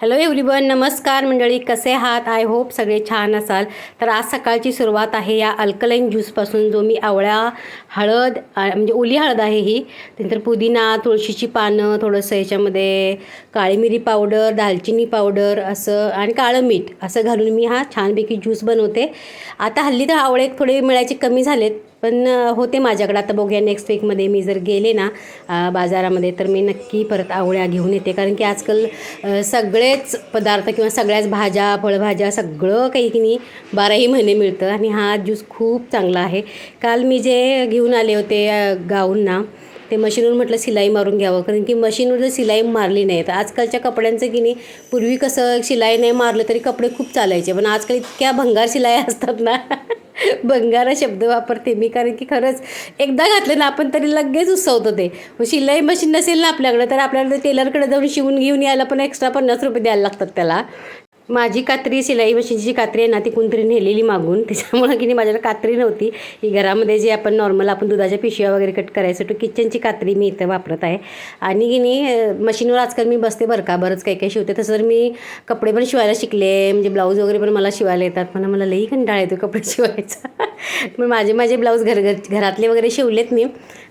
Hello everyone नमस्कार मंडळी. कसे आहात? आय होप सगळे छान असाल. तर आज सकाळची सुरुवात आहे या अल्कलाईन ज्यूसपासून जो मी आवळा हळद म्हणजे ओली हळद आहे ही. नंतर पुदिना तुळशीची पानं थोडंसं याच्यामध्ये काळी मिरी पावडर दालचिनी पावडर असं आणि काळं मीठ असं घालून मी हा छानपैकी ज्यूस बनवते. आता हल्ली तर आवळे थोडे मिळायचे कमी झालेत. पण होते माझ्याकडे. आता बघूया नेक्स्ट वीकमध्ये मी जर गेले ना बाजारामध्ये तर मी नक्की परत आवळ्या घेऊन येते. कारण की आजकाल सगळेच पदार्थ किंवा सगळ्याच भाज्या फळभाज्या सगळं काही की नाही बाराही महिने मिळतं. आणि हा ज्यूस खूप चांगला आहे. काल मी जे घेऊन आले होते गाऊंना ते मशीनवर म्हटलं शिलाई मारून घ्यावं. कारण की मशीनवर जर शिलाई मारली नाही तर आजकालच्या कपड्यांचं की नाही पूर्वी कसं शिलाई नाही मारलं तरी कपडे खूप चालायचे. पण आजकाल इतक्या भंगार शिलाई असतात ना. बंगारा शब्द वापरते मी कारण की खरंच एकदा घातलं ना आपण तरी लगेच उसवतो ते. मग शिलाई मशीन नसेल ना आपल्याकडे तर आपल्याला टेलरकडे जाऊन शिवून घेऊन यायला पण एक्स्ट्रा पन्नास रुपये द्यायला लागतात त्याला. माझी कात्री शिलाई मशीनची कात्री आहे ना ती कोणतरी नेलेली मागून. त्याच्यामुळं की नाही माझ्याकडे कात्री नव्हती. ही घरामध्ये जे आपण नॉर्मल आपण दुधाच्या पिशव्या वगैरे कट करायचं तो किचनची कात्री मी इथं वापरत आहे. आणि की नाही मशीनवर आजकाल मी बसते बरं का बरंच काही काही शिवते. तसं तर मी कपडे पण शिवायला शिकले म्हणजे ब्लाऊज वगैरे पण मला शिवायला येतात. पण मला लई कंटाळा येतो कपडे शिवायचा. मग माझे माझे ब्लाऊज घर घर घरातले वगैरे शिवलेत मी.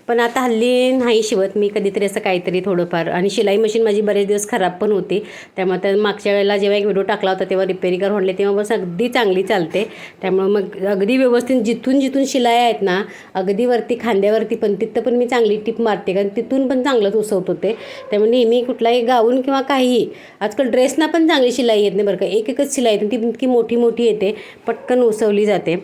पण आता हल्ली नाही शिवत मी कधीतरी असं काहीतरी थोडंफार. आणि शिलाई मशीन माझी बरेच दिवस खराब पण होती. त्यामुळे त्या मागच्या वेळेला जेव्हा एक व्हिडिओ टाकला होता तेव्हा रिपेअरी म्हणले तेव्हा बस अगदी चांगली चालते. त्यामुळे मग अगदी व्यवस्थित जिथून जिथून शिलाई आहेत ना अगदी वरती खांद्यावरती पण तिथं पण मी चांगली टीप मारते. कारण तिथून पण चांगलंच उसवत होते त्यामुळे नेहमी कुठलाही गाऊन किंवा काहीही आजकाल ड्रेसना पण चांगली शिलाई येत नाही बरं का. एक एकच शिलाई येते ती इतकी मोठी मोठी येते पटकन उसवली जाते.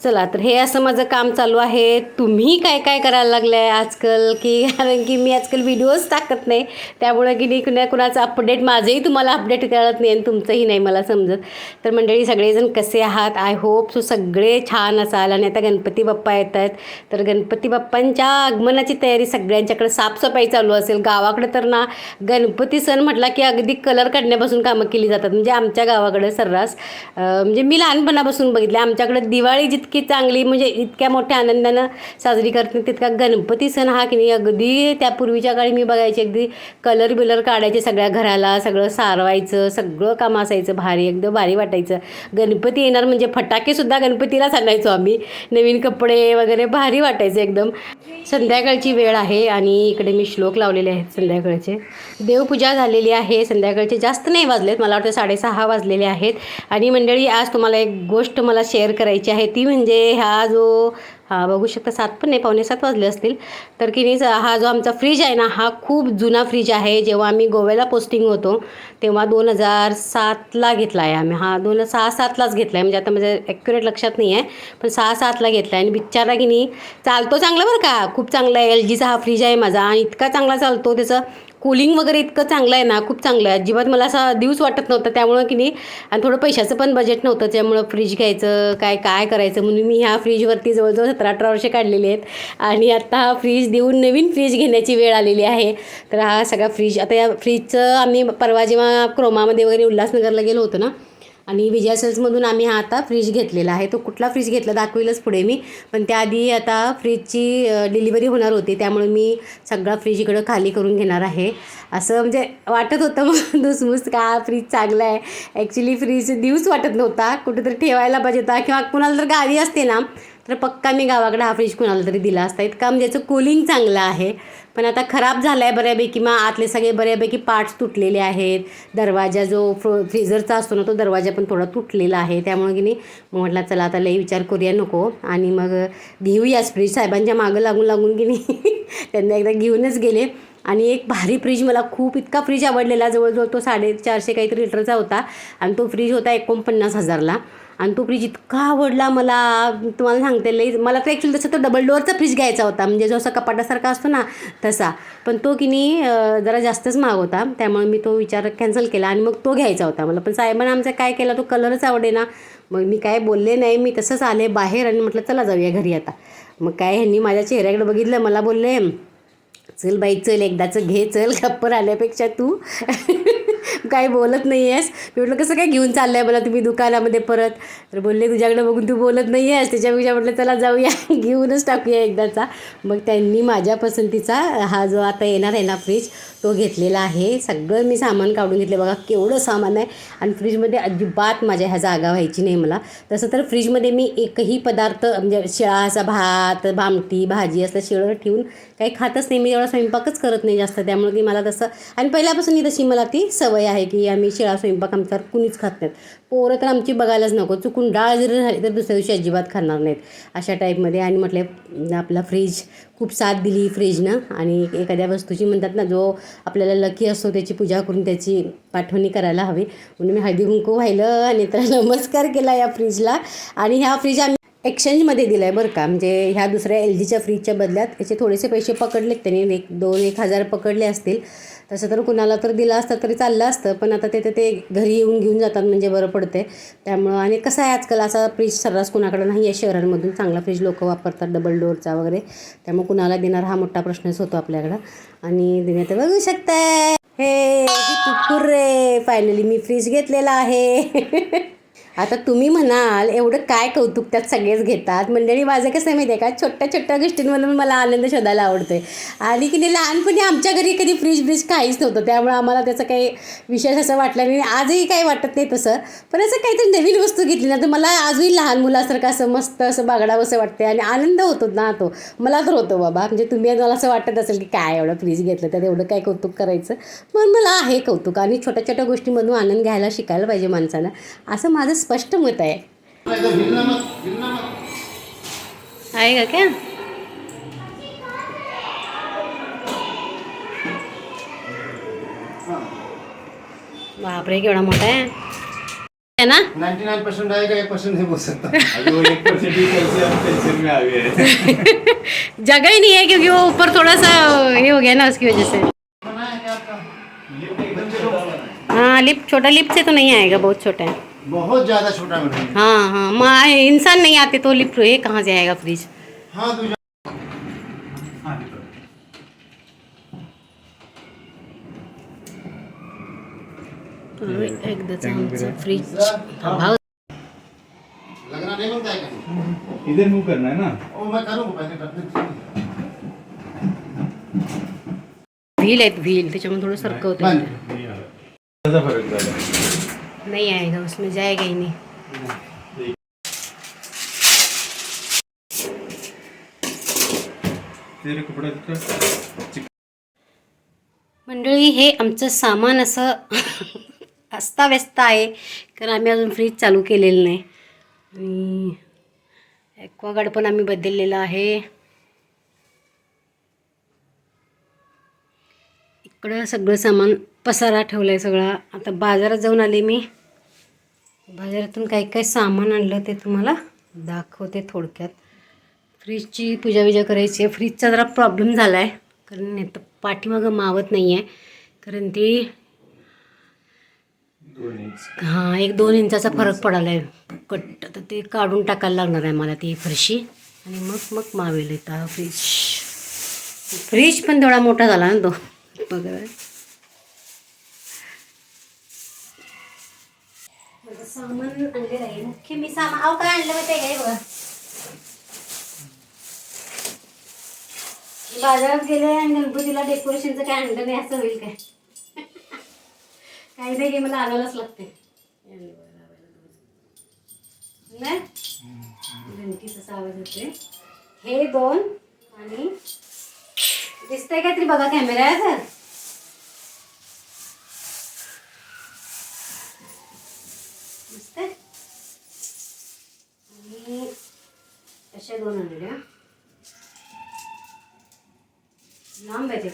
चला तर हे असं माझं काम चालू आहे. तुम्ही काय काय करायला लागलं आहे आजकाल? की कारण की मी आजकाल व्हिडिओज टाकत नाही. त्यामुळे की नाही कुणा कुणाचं अपडेट माझंही तुम्हाला अपडेट कळत नाही आणि तुमचंही नाही मला समजत. तर मंडळी सगळेजण कसे आहात? आय होप सो सगळे छान असाल आणि आता गणपती बाप्पा येत आहेत तर गणपती बाप्पांच्या आगमनाची तयारी सगळ्यांच्याकडे साफसफाई चालू असेल. गावाकडे तर ना गणपती सण म्हटला की अगदी कलर काढण्यापासून कामं केली जातात. म्हणजे आमच्या गावाकडे सर्रास म्हणजे मी लहानपणापासून बघितले आमच्याकडे दिवाळी जितकी चांगली म्हणजे इतक्या मोठ्या आनंदानं साजरी करते तितका गणपती सण हा की नाही अगदी त्या पूर्वीच्या काळी मी बघायचे अगदी कलर बिलर काढायचे सगळ्या घराला सगळं सारवायचं सगळं काम असायचं भारी एकदम भारी वाटायचं. गणपती येणार म्हणजे फटाकेसुद्धा गणपतीलाच आणायचो आम्ही. नवीन कपडे वगैरे भारी वाटायचं एकदम. संध्याकाळची वेळ आहे आणि इकडे मी श्लोक लावलेले आहेत संध्याकाळचे. देवपूजा झालेली आहे संध्याकाळचे जास्त नाही वाजलेत मला वाटतं साडेसहा वाजलेले आहेत. आणि मंडळी आज तुम्हाला एक गोष्ट मला शेअर करायची आहे ती म्हणजे म्हणजे हा जो हा बघू शकता सात पण नाही पावणे सात वाजले असतील. तर की नाही हा जो आमचा फ्रीज आहे ना हा खूप जुना फ्रीज आहे. जेव्हा आम्ही गोव्याला पोस्टिंग होतो तेव्हा दोन हजार सातला घेतला आहे आम्ही. हा दोन सहा सातलाच घेतला आहे म्हणजे आता माझ्या ॲक्युरेट लक्षात नाही आहे पण सहा सातला घेतला आहे आणि बिचारा की नाही चालतो चांगला बरं का. खूप चांगला आहे. एल जीचा हा फ्रीज आहे माझा. आणि इतका चांगला चालतो. त्याचं कूलिंग वगैरे इतकं चांगलं आहे ना खूप चांगलं आहे. अजिबात मला असा दिवस वाटत नव्हतं. त्यामुळं की नाही आणि थोडं पैशाचं पण बजेट नव्हतं. त्यामुळं फ्रीज घ्यायचं काय काय करायचं? म्हणून मी ह्या फ्रीजवरती जवळजवळ सतरा अठरा वर्षे काढलेली आहेत. आणि आत्ता हा फ्रीज देऊन नवीन फ्रीज घेण्याची वेळ आलेली आहे. तर हा सगळा फ्रीज आता या फ्रीजचं आम्ही परवा जेव्हा क्रोमामध्ये वगैरे उल्हासनगरला गेलो होतो ना आणि विजया सेल्समधून आम्ही हा आता फ्रीज घेतलेला आहे. तो कुठला फ्रीज घेतला दाखवेलच पुढे मी. पण त्याआधी आता फ्रीजची डिलिव्हरी होणार होती. त्यामुळे मी सगळा फ्रीज इकडं खाली करून घेणार आहे. असं म्हणजे वाटत होतं मग दुसमुस का फ्रीज चांगला आहे. ॲक्च्युली फ्रीज दिवस वाटत नव्हता. कुठेतरी ठेवायला पाहिजे होता. किंवा कुणाला जर गावी असते ना तर पक्का मी गावाकडे हा फ्रीज कुणाला तरी दिला असता. इतका म्हणजे याचं कूलिंग चांगलं आहे. पण आता खराब झाला आहे बऱ्यापैकी मग आतले सगळे बऱ्यापैकी पार्ट्स तुटलेले आहेत. दरवाजा जो फ्रो फ्रीजरचा असतो ना तो दरवाजा पण थोडा तुटलेला आहे. त्यामुळे की नाही म्हटलं चला आता लई विचार करूया नको. आणि मग घेऊयाच फ्रीज साहेबांच्या मागं लागून लागून की नाही त्यांना एकदा घेऊनच गेले. आणि एक भारी फ्रीज मला खूप इतका फ्रीज आवडलेला. जवळजवळ तो साडेचारशे काहीतरी लिटरचा होता. आणि तो फ्रीज होता एकोणपन्नास हजारला. आणि तो फ्रीज इतका आवडला मला तुम्हाला सांगते लई मला तर ॲक्च्युली तसं तर डबल डोअरचा फ्रीज घ्यायचा होता. म्हणजे जो असा कपाटासारखा असतो ना तसा. पण तो की नाही जरा जास्तच महाग होता. त्यामुळे मी तो विचार कॅन्सल केला आणि मग तो घ्यायचा होता मला. पण साहेबांना आमचा काय केला तो कलरच आवडे ना मग मी काय बोलले नाही मी तसंच आले बाहेर आणि म्हटलं चला जाऊया घरी आता. मग काय ह्यांनी माझ्या चेहऱ्याकडे बघितलं मला बोलले चल बाई चल एकदाचं घे चल गप्पर आल्यापेक्षा तू. काय बोलत नाही आहेस मी म्हटलं कसं काय घेऊन चाललं आहे मला तुम्ही दुकानामध्ये परत? तर बोलले तुझ्याकडे बघून तू बोलत नाही आहेस त्याच्यापेक्षा म्हटलं चला जाऊया घेऊनच टाकूया एकदाचा. मग त्यांनी माझ्या पसंतीचा हा जो आता येणार आहे ना फ्रीज तो घेतलेला आहे. सगळं मी सामान काढून घेतले बघा केवढं सामान आहे. आणि फ्रीजमध्ये अजिबात माझ्या ह्या जागा व्हायची नाही मला. तसं तर फ्रीजमध्ये मी एकही पदार्थ म्हणजे शिळा असा भात भामटी भाजी असं शिळं ठेवून काही खातच नाही. मी एवढा स्वयंपाकच करत नाही जास्त. त्यामुळे ती मला तसं आणि पहिल्यापासून ही तशी मला ती सवय आहे की आम्ही शिळा स्वयंपाक आमच्यावर कुणीच खात नाहीत. पोरं तर आमची बघायलाच नको. चुकून डाळ जरी झाली तर दुसऱ्या दिवशी अजिबात खाणार नाहीत. अशा टाईपमध्ये आणि म्हटले आपला फ्रीज खूप साथ दिली फ्रीजनं आणि एखाद्या वस्तूची म्हणतात ना जो आपल्याला लकी असतो त्याची पूजा करून त्याची पाठवणी करायला हवी. म्हणून मी हळदी कुंकू व्हायलं आणि त्याला नमस्कार केला या फ्रीजला आणि ह्या फ्रीज आम्ही एक्सचेंजमध्ये दिलं आहे बरं का. म्हणजे ह्या दुसऱ्या एल जीच्या फ्रीजच्या बदल्यात याचे थोडेसे पैसे पकडलेत त्यांनी. एक दोन एक हजार पकडले असतील. तसं तर कुणाला तर दिलं असतं तरी चाललं असतं. पण आता ते ते ते घरी येऊन घेऊन जातात म्हणजे बरं पडते त्यामुळं आणि कसं आहे आजकाल असा फ्रीज सर्रास कुणाकडं नाही आहे. शहरांमधून चांगला फ्रीज लोक वापरतात डबल डोअरचा वगैरे. त्यामुळे कुणाला देणार हा मोठा प्रश्नच होतो आपल्याकडं. आणि देण्यात बघू शकताय. हे कुकुर रे. फायनली मी फ्रीज घेतलेला आहे. आता तुम्ही म्हणाल एवढं काय कौतुक त्यात सगळेच घेतात. मंडळी माझं कसं आहे माहिती आहे का छोट्या छोट्या गोष्टींमधून मला आनंद शोधायला आवडते आणि की नाही लहानपणी आमच्या घरी कधी फ्रीज ब्रिज काहीच नव्हतं. त्यामुळे आम्हाला त्याचं काही विशेष असं वाटलं नाही. आजही काही वाटत नाही तसं. पण असं काहीतरी नवीन वस्तू घेतली ना तर मला आजही लहान मुलासारखं असं मस्त असं बागडावं असं वाटते आणि आनंद होतो ना तो. मला तर होतो बाबा. म्हणजे तुम्ही मला असं वाटत असेल की काय एवढं फ्रीज घेतलं त्यात एवढं काय कौतुक करायचं? पण मला आहे कौतुक आणि छोट्या छोट्या गोष्टीमधून आनंद घ्यायला शिकायला पाहिजे माणसानं. असं माझं स्पष्ट मत आहे का क्या? बापरे केवढा मोठा आहे है। है ना? 99 परसेंट आएगा एक परसेंट नहीं बोल सकता। ही जगह ही नहीं है क्योंकि वो ऊपर थोड़ा सा ये हो गया ना उसकी वजह से। है हाँ लिप छोटा लिप से तो नहीं आएगा बहुत छोटा है। बहुत ज़्यादा छोटा बनाएँगे हाँ हाँ। माँ इंसान नहीं आते तो लिप ये कहाँ से आएगा फ्रिज? हाँ तो एकदाच आमचं भाव लगना नहीं बनता है इधर मूव करना है ना? ओ मैं करूँगा पहले करते व्हील त्याच्यामुळे थोडं सरकवतं कैसा फ़र्क डाला नहीं आएगा उसमें जाएगा ही नहीं। मंडळी हे आमचं सामान असं अस्ताव्यस्त आहे कारण आम्ही अजून फ्रीज चालू केलेलं नाही. आणि ॲक्वागार्ड पण आम्ही बदललेला आहे. इकडं सगळं सामान पसारा ठेवलं आहे सगळा. आता बाजारात जाऊन आले मी. बाजारातून काय काय सामान आणलं ते तुम्हाला दाखवते थोडक्यात. फ्रीजची पूजा विजा करायची आहे. फ्रीजचा जरा प्रॉब्लेम झाला आहे कारण तर पाठीमागं मावत नाही आहे कारण ती हां एक दोन इंचाचा फरक पडाला आहे कट तर ते काढून टाकायला लागणार आहे मला ती फरशी. आणि मग मग मावेल येतं फ्रीज फ्रीज पण तेवढा मोठा झाला ना तो. बघा. सामान आणलेलं आहे. मुख्य मी सामान अहो काय आणलं माहिती आहे काय बघा? बाजारात गेले आणि गणपतीला डेकोरेशनचं काय आणलं नाही असं होईल काय? काही नाही मला आणायलाच लागते नाही? घंटीचा आवाज होते हे दोन आणि दिसतंय काहीतरी बघा कॅमेऱ्यात दोन आणल्या लांब आहे ते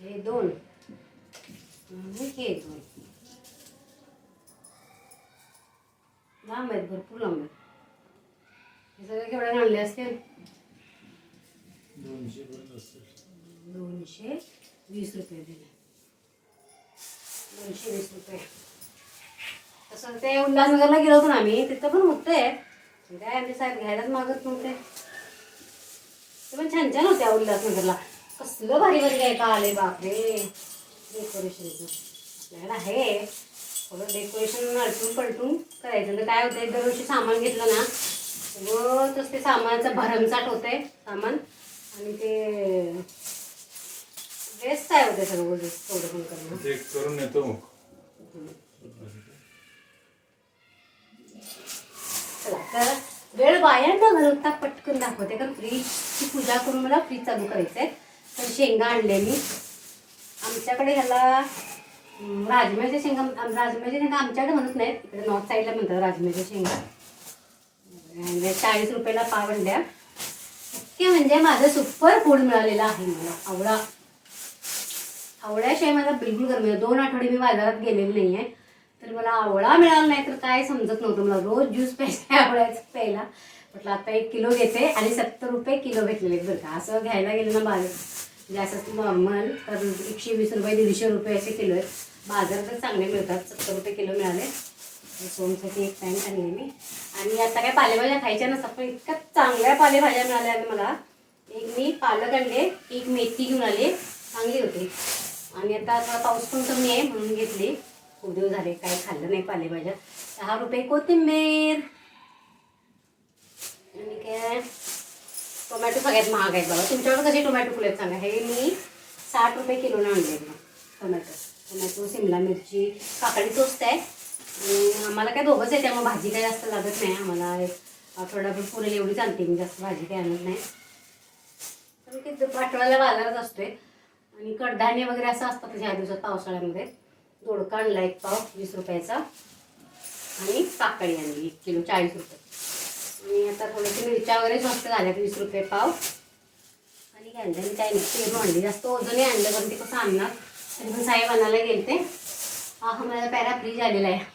हे दोन आणि हे दोन लांब आहेत भरपूर लांब आहेत हे सगळे केवढ्याने आणले असतील दोनशे वीस रुपये दिले दोनशे वीस रुपये तसं ते उल्हासनगरला गेलो होतो ना आम्ही तिथं पण होते. काय आमचे साहेब घ्यायलाच मागत नव्हते. ते पण छान छान होत्या उल्हासनगरला. कसलं भारी भारी काय का आले बापरे. डेकोरेशनचं आपल्याकडे आहे. थोडं डेकोरेशन अलटून पलटून करायचं. तर काय होतं दरवर्षी सामान घेतलं ना सगळं ते सामानाचं भरमसाठ होतंय सामान. आणि ते बेस्ट आहे होते सगळं उगाच थोडं पण करणं. ते करून येतो मग. चला तर वेळ वाया न घालवता पटकन दाखवते कारण फ्रीजची पूजा करून मला फ्रीज चालू करायचं आहे तर शेंगा आणले मी आमच्याकडे ह्याला राजम्याच्या शेंगा राजम्याच्या शेंगा आमच्याकडे म्हणत नाहीत. इकडे नॉर्थ साईडला म्हणतात राजम्याच्या शेंगा. चाळीस रुपयाला पाव अंड्या इतके म्हणजे माझं सुपर फूड मिळालेलं आहे मला. आवळा. आवळ्याशिवाय मला बिलकुल गरम म्हणजे दोन आठवडे मी बाजारात गेलेले नाही आहे तर मला आवळा मिळाला नाही तर काय समजत नव्हतं मला. रोज ज्यूस प्यायचा आवळ्याचं प्यायला. म्हटलं आता एक किलो घेते आणि सत्तर रुपये किलो घेतलेले बरं का. असं घ्यायला गेलं ना बाजार. म्हणजे असं नॉर्मल तर एकशे वीस रुपये दीडशे रुपये असे किलो आहेत. बाजार तर चांगले मिळतात. सत्तर रुपये किलो मिळाले. सोनसाठी एक पॅन्ट आणली मी. आणि आता काय पालेभाज्या खायच्या नसतात पण इतक्या चांगल्या पालेभाज्या मिळाल्या आहेत मला. एक मी पालक आणले एक मेथी घेऊन आले. चांगली होती. आणि आता आता पाऊस पण कमी आहे म्हणून घेतली. खूप दिवस झाले काही खाल्लं नाही पालेभाज्या दहा रुपये कोथिंबीर. आणि काय? टोमॅटो सगळ्यात महाग आहेत बाबा. तुमच्याकडे कसे टोमॅटो फुले आहेत सांगा? हे मी साठ रुपये किलोनं आणले मग टोमॅटो. टोमॅटो सिमला मिरची काकडी स्वस्त आहे. आणि आम्हाला काय दोघंच आहे त्यामुळे भाजी काय जास्त लागत नाही. आम्हाला एक आठवडाभर पुरेल एवढी आणते मी जास्त भाजी काय आणत नाही. तर किती आठवड्याला बाजारात असतोय. आणि कडधान्य वगैरे असं असतात ह्या दिवसात पावसाळ्यामध्ये. दोडका आणला एक पाव वीस रुपयाचा. आणि काकडी आणली एक किलो चाळीस रुपये. आणि आता थोडंसं मिरच्या वगैरे स्वस्त झाल्यात वीस रुपये पाव. आणि घ्यायला मी आणि काय नाही पेरू आणली जास्त वजनही आणलं पण ते कसं आणणार? तरी पण साहेब आणायला गेलते. हा मला पॅरा फ्रीज आलेला आहे.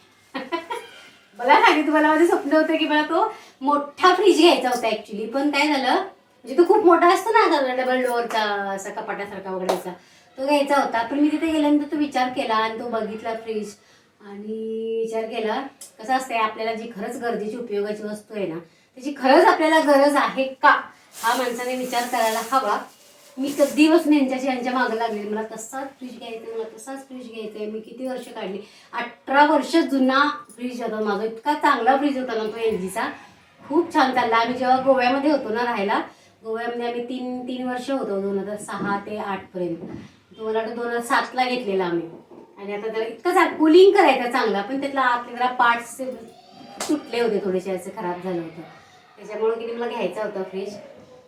मला सांगितलं मला माझं स्वप्न होतं की मला तो मोठा फ्रीज घ्यायचा होता ॲक्च्युली पण काय झालं म्हणजे तो खूप मोठा असतो ना डबल डोअरचा असा कपाटासारखा वगैरेचा. तो घ्यायचा होता पण मी तिथे गेल्यानंतर तो विचार केला आणि तो बघितला फ्रीज आणि विचार केला कसं असतंय आपल्याला जी खरंच गरजेची उपयोगाची वस्तू आहे ना त्याची खरंच आपल्याला गरज आहे का? हा माणसाने विचार करायला हवा. मी कधीपासून यांच्याशी यांच्या मागं लागले मला तसाच फ्रीज घ्यायचा मला तसाच फ्रीज घ्यायचा आहे. मी किती वर्ष काढली? अठरा वर्ष जुना फ्रीज होता माझा. इतका चांगला फ्रीज होता ना तो एल जीचा खूप छान चालला. आम्ही जेव्हा गोव्यामध्ये होतो ना राहायला गोव्यामध्ये आम्ही तीन तीन वर्ष होतो दोन हजार सहा ते आठपर्यंत. मला वाटतं दोन हजार सातला घेतलेला आम्ही. आणि आता त्याला इतकं चांग कुलिंग करायचं चांगला पण त्यातला आतले जरा पार्ट्स तुटले होते थोडेसे असे खराब झालं होतं. त्याच्यामुळे की मला घ्यायचा होता फ्रीज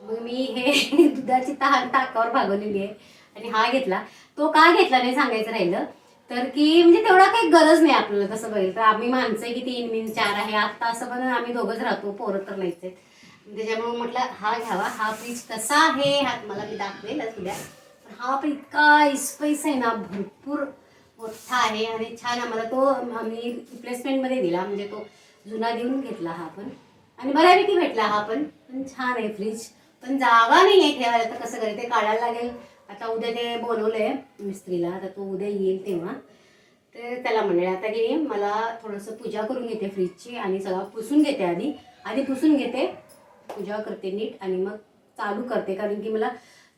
मग मी हे दुधाची तहान ताकावर भागवलेली आहे. आणि हा घेतला. तो का घेतला नाही सांगायचं राहिलं. तर की म्हणजे तेवढा काही गरज नाही आपल्याला तसं बघितलं तर आम्ही माणसं आहे की तीन मिन चार आहे. आत्ता असं पण आम्ही दोघंच राहतो पोरं तर नाहीच आहेत. त्याच्यामुळे म्हटलं हा घ्यावा. हा फ्रीज कसा आहे? हा मला मी दाखवेलच उद्या हा पण इतका इस्पैस आहे ना भरपूर मोठा आहे आणि छान आम्हाला तो आम्ही रिप्लेसमेंटमध्ये दिला म्हणजे तो जुना देऊन घेतला हा पण. आणि बऱ्यापैकी भेटला हा पण. पण छान आहे फ्रीज पण जागा नाही आहे ठेवायला तर कसं करायचं ते काढायला लागेल. आता उद्या ते बोलवलंय मिस्त्रीला. आता तो उद्या येईल तेव्हा. तर त्याला म्हणेल आता की मला थोडंसं पूजा करून घेते फ्रीजची आणि सगळं पुसून घेते आधी. आधी पुसून घेते. पूजा करते नीट आणि मग चालू करते. कारण की मला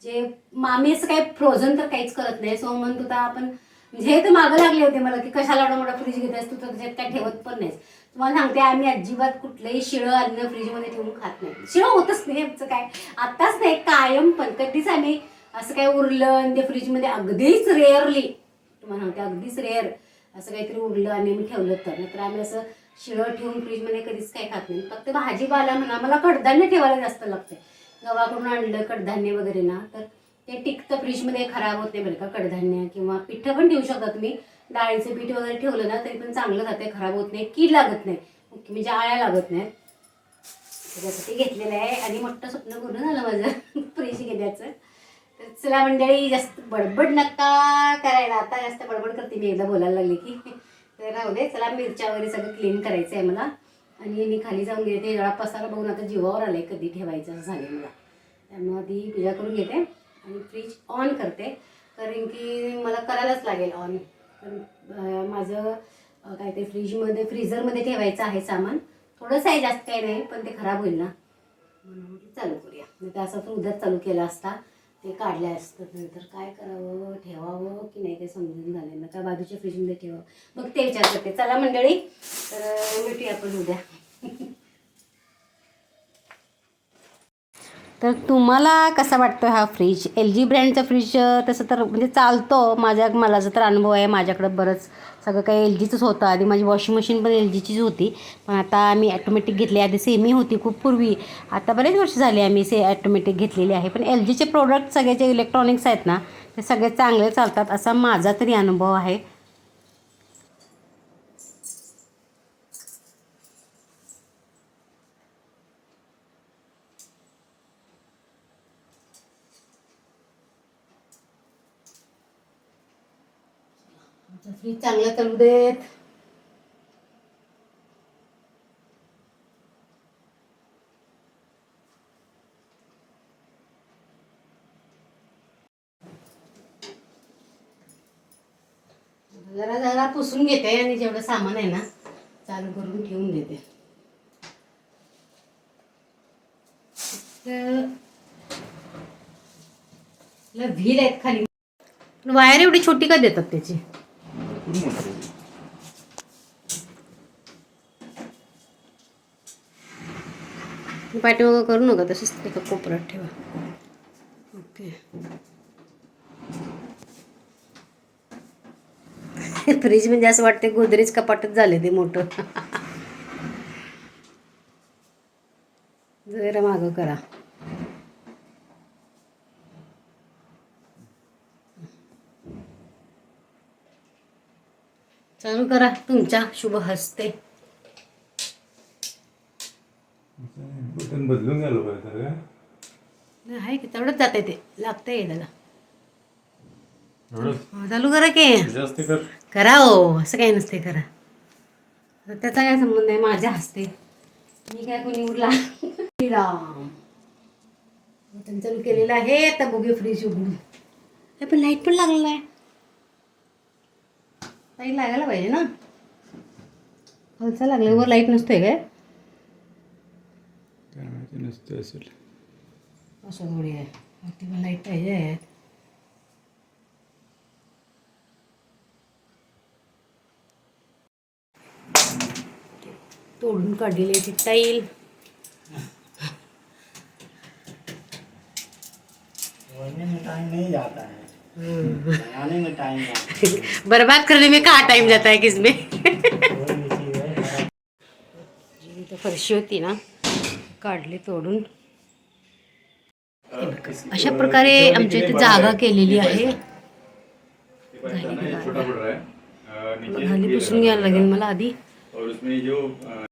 जे मामी असं काही फ्रोझन तर काहीच करत नाही. सो म्हणत होता आपण म्हणजे हे तर मागं लागले होते मला की कशाला एवढा मोठा फ्रीज घेतेस तू तर त्याच्यात काय ठेवत पण नाहीस. तुम्हाला सांगते आम्ही अजिबात कुठलंही शिळं अन्न फ्रीजमध्ये ठेवून खात नाही. शिळं होतच नाही आमचं काय. आत्ताच नाही कायम पण कधीच आम्ही असं काय उरलं आणि ते फ्रीजमध्ये अगदीच रेअरली तुम्हाला सांगते अगदीच रेअर असं काहीतरी उरलं आणि आम्ही ठेवलं तर. नाहीतर आम्ही असं शिळं ठेवून फ्रीजमध्ये कधीच काही खात नाही. फक्त भाजीपाला म्हणा मला कडधान्य ठेवायला जास्त लागते गव्हाकडून आणलं कडधान्य वगैरे ना तर ते टिकतं फ्रीजमध्ये खराब होत नाही बरं का कडधान्य किंवा पिठं पण ठेवू शकता तुम्ही. डाळीचं पीठ वगैरे ठेवलं ना तरी पण चांगलं जाते खराब होत नाही कीड लागत नाही. म्हणजे आळ्या लागत नाही. त्याच्यासाठी घेतलेलं आहे आणि मोठं स्वप्न पूर्ण झालं माझं फ्रीज घेण्याचं. तर चला मंडळी जास्त बडबड नका करायला. आता जास्त बडबड करते मी एकदा बोलायला लागले की. तर राहू दे चला मिरच्या वगैरे सगळं क्लीन करायचं आहे मला. आणि मी खाली जाऊन घेते जरा पसारा बघून आता जीवावर आलं आहे कधी ठेवायचं असं झालं मला. त्यामुळे ती पूजा करून घेते आणि फ्रीज ऑन करते. कारण की मला करायलाच लागेल ऑन पण माझं काय ते फ्रीजमध्ये फ्रीझरमध्ये ठेवायचं आहे सामान. थोडंसं आहे जास्त काही नाही पण ते खराब होईल ना. म्हणून चालू करूया. नाही तर असं तर उद्याच चालू केलं असता. ते काढले असतात नंतर काय करावं ठेवावं की नाही ते समजून झालं मग त्या बाजूच्या फ्रीजमध्ये ठेवावं. मग ते विचार करते. चला मंडळी तर भेटूया आपण उद्या. तर तुम्हाला कसा वाटतो हा फ्रीज एल जी ब्रँडचा फ्रीज तसं तर म्हणजे चालतो. माझ्या मला जर तर अनुभव आहे माझ्याकडं बरंच सगळं काही एल जीचंच होतं. आधी माझी वॉशिंग मशीन पण एल जीचीच होती. पण आता आम्ही ॲटोमॅटिक घेतली. आधी सेमी होती खूप पूर्वी. आता बरेच वर्ष झाले आम्ही से ॲटोमॅटिक घेतलेली आहे. पण एल जीचे प्रोडक्ट सगळे जे इलेक्ट्रॉनिक्स आहेत ना ते सगळे चांगले चालतात असा माझा तरी अनुभव आहे. फ्रीज चांगलं चालू देत. जरा जरा पुसून घेते आणि जेवढं सामान आहे ना चालू करून ठेवून देते. तर व्हील आहेत खाली. वायर एवढी छोटी का देतात त्याची? भरपूर मोठं आहे. पाठीमागं करू नका तसंच एका कोपऱ्यात ठेवा. ओके. फ्रीज म्हणजे असं वाटते गोदरेज कपाटच झाले ते मोठं. जरा मागं करा. चालू करा तुमच्या शुभ हस्ते. बटन बदलून गेलो पाहिजे आहे की तेवढंच जाते ते. लागतंय त्याला. चालू करा की. जास्त कर. हो असं काही नसते करा. त्याचा काय संबंध आहे माझ्या हस्ते? मी काय कोणी उरला? राम बटन चालू केलेलं आहे आता बघूया फ्रीज उघडून. हे पण लाइट पण लागलेला आहे. लाइट लागायला पाहिजे ना. खालचा लागला वर लाइट नसतोय काय? नसतं असेल. असं थोडी आहे. वरती पण लाइट पाहिजे. तोडून काढलेली ती टाईल टाइम नहीं जाता है बनाने में टाइम जाता बर्बाद करने में कहा टाइम जाता है किसमें? इथं फरशी होती ना काढली तोडून. अशा प्रकारे आमच्या इथे जागा केलेली आहे. है ये पुसून घ्यायला लागेल मला आधी. और उसमें जो अ,